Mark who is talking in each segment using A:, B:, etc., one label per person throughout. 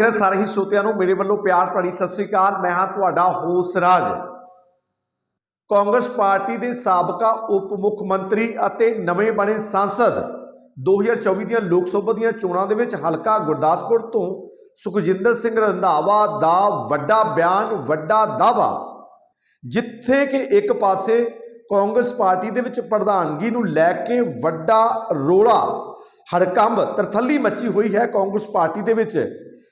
A: ਦੇਖ ਰਹੇ ਸਾਰੇ ਹੀ ਸਰੋਤਿਆਂ ਨੂੰ ਮੇਰੇ ਵੱਲੋਂ ਪਿਆਰ ਭਰੀ ਸਤਿ ਸ੍ਰੀ ਅਕਾਲ, ਮੈਂ ਹਾਂ ਤੁਹਾਡਾ ਹੋਸ ਰਾਜ। ਕਾਂਗਰਸ ਪਾਰਟੀ ਦੇ ਸਾਬਕਾ ਉਪ ਮੁੱਖ ਮੰਤਰੀ ਅਤੇ ਨਵੇਂ ਬਣੇ ਸੰਸਦ 2024 ਦੀਆਂ ਲੋਕ ਸਭਾ ਦੀਆਂ ਚੋਣਾਂ ਦੇ ਵਿੱਚ ਹਲਕਾ ਗੁਰਦਾਸਪੁਰ ਤੋਂ ਸੁਖਜਿੰਦਰ ਸਿੰਘ ਰੰਧਾਵਾ ਦਾ ਵੱਡਾ ਬਿਆਨ, ਵੱਡਾ ਦਾਵਾ ਜਿੱਥੇ ਕਿ ਇੱਕ ਪਾਸੇ ਕਾਂਗਰਸ ਪਾਰਟੀ ਦੇ ਵਿੱਚ ਪ੍ਰਧਾਨਗੀ ਨੂੰ ਲੈ ਕੇ ਵੱਡਾ ਰੋਲਾ, ਹੜਕੰਬ, ਤਰਥੱਲੀ ਮੱਚੀ ਹੋਈ ਹੈ ਕਾਂਗਰਸ ਪਾਰਟੀ ਦੇ ਵਿੱਚ।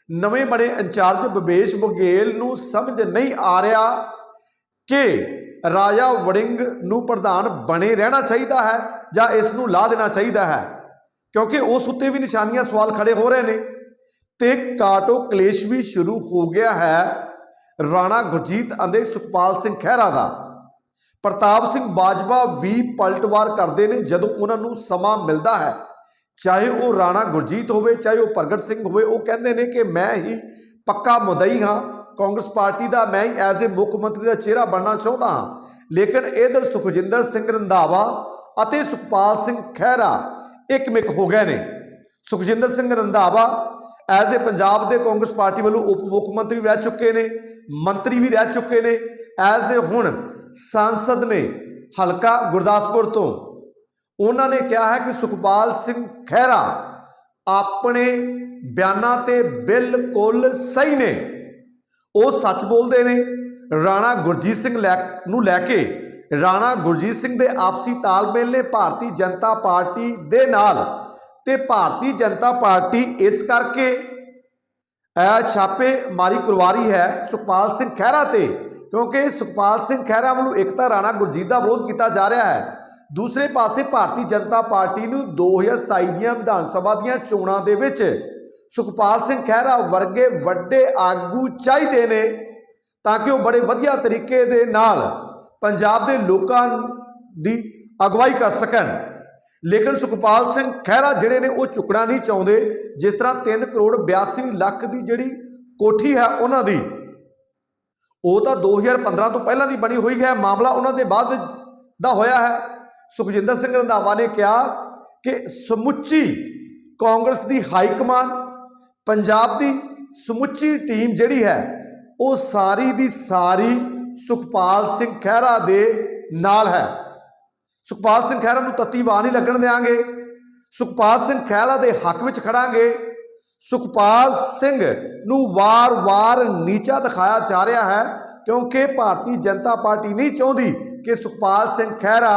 A: ਨਵੇਂ ਬਣੇ ਇੰਚਾਰਜ ਬਵੇਸ਼ ਬਗੇਲ ਨੂੰ ਸਮਝ ਨਹੀਂ ਆ ਰਿਹਾ ਕਿ ਰਾਜਾ ਵੜਿੰਗ ਨੂੰ ਪ੍ਰਧਾਨ ਬਣੇ ਰਹਿਣਾ ਚਾਹੀਦਾ ਹੈ ਜਾਂ ਇਸ ਨੂੰ ਲਾ ਦੇਣਾ ਚਾਹੀਦਾ ਹੈ, ਕਿਉਂਕਿ ਉਸ ਉੱਤੇ ਵੀ ਨਿਸ਼ਾਨੀਆਂ ਸਵਾਲ ਖੜੇ ਹੋ ਰਹੇ ਨੇ। ਤੇ ਕਾਟੋ ਕਲੇਸ਼ ਵੀ ਸ਼ੁਰੂ ਹੋ ਗਿਆ ਹੈ ਰਾਣਾ ਗੁਰਜੀਤ ਅਤੇ ਸੁਖਪਾਲ ਸਿੰਘ ਖਹਿਰਾ ਦਾ। ਪ੍ਰਤਾਪ ਸਿੰਘ ਬਾਜਵਾ ਵੀ ਪਲਟਵਾਰ ਕਰਦੇ ਨੇ ਜਦੋਂ ਉਹਨਾਂ ਨੂੰ ਸਮਾਂ ਮਿਲਦਾ ਹੈ। ਚਾਹੇ ਉਹ ਰਾਣਾ ਗੁਰਜੀਤ ਹੋਵੇ, ਚਾਹੇ ਉਹ ਪ੍ਰਗਟ ਸਿੰਘ ਹੋਵੇ, ਉਹ ਕਹਿੰਦੇ ਨੇ ਕਿ ਮੈਂ ਹੀ ਪੱਕਾ ਮੁਦਈ ਹਾਂ। ਕਾਂਗਰਸ ਪਾਰਟੀ ਦਾ ਮੈਂ ਹੀ ਐਜ਼ ਏ ਮੁੱਖ ਮੰਤਰੀ ਦਾ ਚਿਹਰਾ ਬਣਨਾ ਚਾਹੁੰਦਾ ਹਾਂ। ਲੇਕਿਨ ਇਧਰ ਸੁਖਜਿੰਦਰ ਸਿੰਘ ਰੰਧਾਵਾ ਅਤੇ ਸੁਖਪਾਲ ਸਿੰਘ ਖਹਿਰਾ ਇੱਕ ਮਿਕ ਹੋ ਗਏ ਨੇ। ਸੁਖਜਿੰਦਰ ਸਿੰਘ ਰੰਧਾਵਾ ਐਜ਼ ਏ ਪੰਜਾਬ ਦੇ ਕਾਂਗਰਸ ਪਾਰਟੀ ਵੱਲੋਂ ਉਪ ਮੁੱਖ ਮੰਤਰੀ ਰਹਿ ਚੁੱਕੇ ਨੇ, ਮੰਤਰੀ ਵੀ ਰਹਿ ਚੁੱਕੇ ਨੇ। ਐਜ਼ ਏ ਹੁਣ ਸੰਸਦ ਨੇ ਹਲਕਾ ਗੁਰਦਾਸਪੁਰ ਤੋਂ। ਉਹਨਾਂ ਨੇ ਕਿਹਾ ਹੈ ਕਿ ਸੁਖਪਾਲ ਸਿੰਘ ਖਹਿਰਾ ਆਪਣੇ ਬਿਆਨਾਂ ਤੇ ਬਿਲਕੁਲ ਸਹੀ ਨੇ। ਉਹ ਸੱਚ ਬੋਲਦੇ ਨੇ। ਰਾਣਾ ਗੁਰਜੀਤ ਸਿੰਘ ਲੈ ਨੂੰ ਲੈ ਕੇ ਰਾਣਾ ਗੁਰਜੀਤ ਸਿੰਘ ਦੇ ਆਪਸੀ ਤਾਲਮੇਲ ਨੇ ਭਾਰਤੀ ਜਨਤਾ ਪਾਰਟੀ ਦੇ ਨਾਲ ਤੇ ਭਾਰਤੀ ਜਨਤਾ ਪਾਰਟੀ ਇਸ ਕਰਕੇ ਇਹ ਛਾਪੇ ਮਾਰੀ ਕਰਵਾਰੀ ਹੈ ਸੁਖਪਾਲ ਸਿੰਘ ਖਹਿਰਾ ਤੇ, ਕਿਉਂਕਿ ਸੁਖਪਾਲ ਸਿੰਘ ਖਹਿਰਾ ਵੱਲੋਂ ਇੱਕ ਤਾਂ ਰਾਣਾ ਗੁਰਜੀਤ ਦਾ ਵਿਰੋਧ ਕੀਤਾ ਜਾ ਰਿਹਾ ਹੈ। ਦੂਸਰੇ ਪਾਸੇ ਭਾਰਤੀ ਜਨਤਾ ਪਾਰਟੀ ਨੂੰ 2027 ਦੀਆਂ ਵਿਧਾਨ ਸਭਾ ਦੀਆਂ ਚੋਣਾਂ ਦੇ ਵਿੱਚ ਸੁਖਪਾਲ ਸਿੰਘ ਖਹਿਰਾ ਵਰਗੇ ਵੱਡੇ ਆਗੂ ਚਾਹੀਦੇ ਨੇ ਤਾਂ ਕਿ ਉਹ ਬੜੇ ਵਧੀਆ ਤਰੀਕੇ ਦੇ ਨਾਲ ਪੰਜਾਬ ਦੇ ਲੋਕਾਂ ਦੀ ਅਗਵਾਈ ਕਰ ਸਕਣ। ਲੇਕਿਨ ਸੁਖਪਾਲ ਸਿੰਘ ਖਹਿਰਾ ਜਿਹੜੇ ਨੇ ਉਹ ਚੁੱਕਣਾ ਨਹੀਂ ਚਾਹੁੰਦੇ। ਜਿਸ ਤਰ੍ਹਾਂ 3 ਕਰੋੜ 82 ਲੱਖ ਦੀ ਜਿਹੜੀ ਕੋਠੀ ਹੈ ਉਹਨਾਂ ਦੀ, ਉਹ ਤਾਂ 2015 ਤੋਂ ਪਹਿਲਾਂ ਦੀ ਬਣੀ ਹੋਈ ਹੈ। ਮਾਮਲਾ ਉਹਨਾਂ ਦੇ ਬਾਅਦ ਦਾ ਹੋਇਆ ਹੈ। ਸੁਖਜਿੰਦਰ ਸਿੰਘ ਰੰਧਾਵਾ ਨੇ ਕਿਹਾ ਕਿ ਸਮੁੱਚੀ ਕਾਂਗਰਸ ਦੀ ਹਾਈ ਕਮਾਨ ਪੰਜਾਬ ਦੀ ਸਮੁੱਚੀ ਟੀਮ ਜਿਹੜੀ ਹੈ, ਉਹ ਸਾਰੀ ਦੀ ਸਾਰੀ ਸੁਖਪਾਲ ਸਿੰਘ ਖਹਿਰਾ ਦੇ ਨਾਲ ਹੈ। ਸੁਖਪਾਲ ਸਿੰਘ ਖਹਿਰਾ ਨੂੰ ਤੱਤੀ ਵਾਹ ਨਹੀਂ ਲੱਗਣ ਦੇਾਂਗੇ ਸੁਖਪਾਲ ਸਿੰਘ ਖਹਿਰਾ ਦੇ ਹੱਕ ਵਿੱਚ ਖੜਾਂਗੇ। ਸੁਖਪਾਲ ਸਿੰਘ ਨੂੰ ਵਾਰ-ਵਾਰ ਨੀਚਾ ਦਿਖਾਇਆ ਜਾ ਰਿਹਾ ਹੈ, ਕਿਉਂਕਿ ਭਾਰਤੀ ਜਨਤਾ ਪਾਰਟੀ ਨਹੀਂ ਚਾਹੁੰਦੀ ਕਿ ਸੁਖਪਾਲ ਸਿੰਘ ਖਹਿਰਾ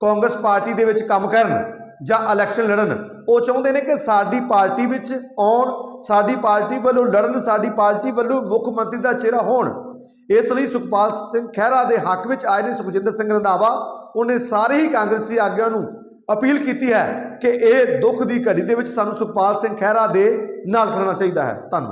A: ਕਾਂਗਰਸ ਪਾਰਟੀ ਦੇ ਵਿੱਚ ਕੰਮ ਕਰਨ ਜਾਂ ਇਲੈਕਸ਼ਨ ਲੜਨ, ਉਹ ਚਾਹੁੰਦੇ ਨੇ ਕਿ ਸਾਡੀ ਪਾਰਟੀ ਵਿੱਚ ਆਉਣ, ਸਾਡੀ ਪਾਰਟੀ ਵੱਲੋਂ ਲੜਨ, ਸਾਡੀ ਪਾਰਟੀ ਵੱਲੋਂ ਮੁੱਖ ਮੰਤਰੀ ਦਾ ਚਿਹਰਾ ਹੋਣ। ਇਸ ਲਈ ਸੁਖਪਾਲ ਸਿੰਘ ਖਹਿਰਾ ਦੇ ਹੱਕ ਵਿੱਚ ਆਏ ਨੇ ਸੁਖਜਿੰਦਰ ਸਿੰਘ ਰੰਧਾਵਾ। ਉਹਨੇ ਸਾਰੇ ਹੀ ਕਾਂਗਰਸੀ ਆਗੂਆਂ ਨੂੰ ਅਪੀਲ ਕੀਤੀ ਹੈ ਕਿ ਇਹ ਦੁੱਖ ਦੀ ਘੜੀ ਦੇ ਵਿੱਚ ਸਾਨੂੰ ਸੁਖਪਾਲ ਸਿੰਘ ਖਹਿਰਾ ਦੇ ਨਾਲ ਖੜਨਾ ਚਾਹੀਦਾ ਹੈ। ਧੰਨਵਾਦ।